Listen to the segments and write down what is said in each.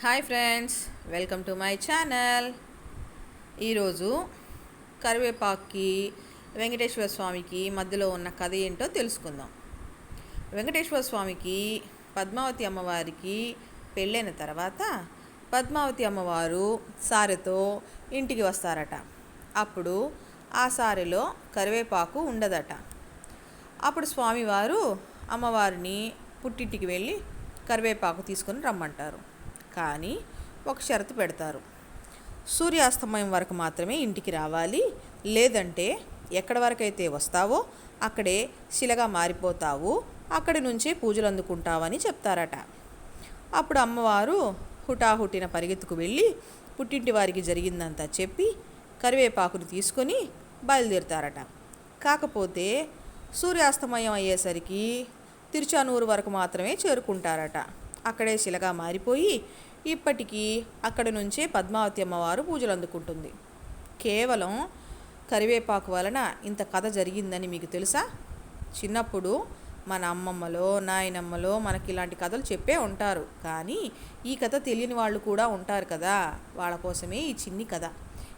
Hi friends welcome to my channel. ఈరోజు కరివేపాకుకి వెంకటేశ్వర స్వామికి మధ్యలో ఉన్న కథ ఏంటో తెలుసుకుందాం. వెంకటేశ్వర స్వామికి పద్మావతి అమ్మవారికి పెళ్ళైన తర్వాత పద్మావతి అమ్మవారు సారెతో ఇంటికి వస్తారట. అప్పుడు ఆ సారెలో కరివేపాకు ఉండదట. అప్పుడు స్వామివారు అమ్మవారిని పుట్టింటికి వెళ్ళి కరివేపాకు తీసుకొని రమ్మంటారు. కానీ ఒక షరతు పెడతారు. సూర్యాస్తమయం వరకు మాత్రమే ఇంటికి రావాలి. లేదంటే ఎక్కడి వరకైతే వస్తావో అక్కడే శిలగా మారిపోతావు. అక్కడి నుంచే పూజలు అందుకుంటావని చెప్తారట. అప్పుడు అమ్మవారు హుటాహుటిన పరిగెత్తుకు వెళ్ళి పుట్టింటి వారికి జరిగిందంతా చెప్పి కరివేపాకుని తీసుకొని బయలుదేరుతారట. కాకపోతే సూర్యాస్తమయం అయ్యేసరికి తిరుచానూరు వరకు మాత్రమే చేరుకుంటారట. అక్కడే శిలగా మారిపోయి ఇప్పటికీ అక్కడి నుంచే పద్మావతి అమ్మవారు పూజలు అందుకుంటుంది. కేవలం కరివేపాకు వలన ఇంత కథ జరిగిందని మీకు తెలుసా? చిన్నప్పుడు మన అమ్మమ్మలో నాయనమ్మలో మనకి ఇలాంటి కథలు చెప్పే ఉంటారు. కానీ ఈ కథ తెలియని వాళ్ళు కూడా ఉంటారు కదా? వాళ్ళ కోసమే ఈ చిన్ని కథ.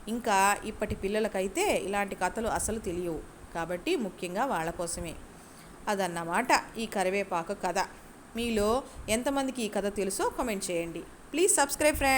ఇంకా ఇప్పటి పిల్లలకైతే ఇలాంటి కథలు అసలు తెలియవు. కాబట్టి ముఖ్యంగా వాళ్ళ కోసమే. అదన్నమాట ఈ కరివేపాకు కథ. మీలో ఎంతమందికి ఈ కథ తెలుసో కామెంట్ చేయండి. Please subscribe friend.